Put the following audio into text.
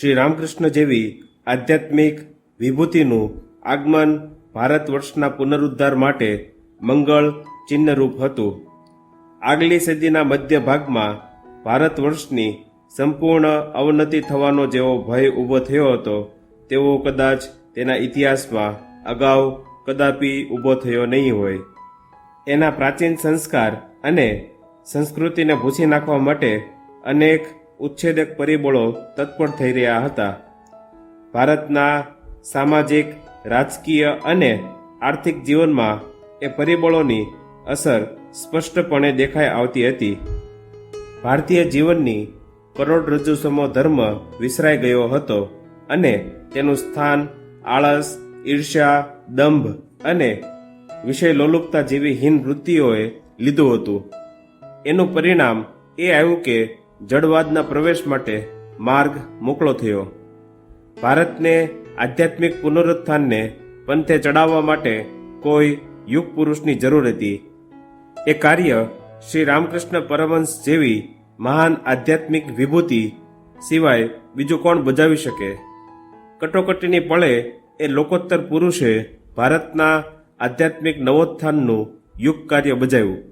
શ્રી રામકૃષ્ણ જેવી આધ્યાત્મિક વિભૂતિનું આગમન ભારત વર્ષના પુનરુદ્ધાર માટે મંગળ ચિહ્નરૂપ હતું. આગલી સદીના મધ્ય ભાગમાં ભારત વર્ષની સંપૂર્ણ અવનતિ થવાનો જેવો ભય ઊભો થયો હતો, તેવો કદાચ તેના ઇતિહાસમાં અગાઉ કદાપી ઊભો થયો નહીં હોય. એના પ્રાચીન સંસ્કાર અને સંસ્કૃતિને ભૂસી નાખવા માટે અનેક ઉચ્છેદક પરિબળો તત્પર થઈ રહ્યા હતા. ભારતના સામાજિક, રાજકીય અને આર્થિક જીવનમાં એ પરિબળોની અસર સ્પષ્ટપણે દેખાઈ આવતી હતી. ભારતીય જીવનની કરોડરજ્જુ સમો ધર્મ વિસરાઈ ગયો હતો અને તેનું સ્થાન આળસ, ઈર્ષ્યા, દંભ અને વિષય લોલુપતા જેવી હીન વૃત્તિઓએ લીધું હતું. એનું પરિણામ એ આવ્યું કે જડવાદના પ્રવેશ માટે માર્ગ મોકળો થયો. ભારતને આધ્યાત્મિક પુનરુત્થાનને પંથે ચડાવવા માટે કોઈ યુગ પુરુષની જરૂર હતી. એ કાર્ય શ્રી રામકૃષ્ણ પરમહંસ જેવી મહાન આધ્યાત્મિક વિભૂતિ સિવાય બીજું કોણ બજાવી શકે? કટોકટીની પળે એ લોકોત્તર પુરુષે ભારતના આધ્યાત્મિક નવોત્થાનનું યુગ કાર્ય બજાવ્યું.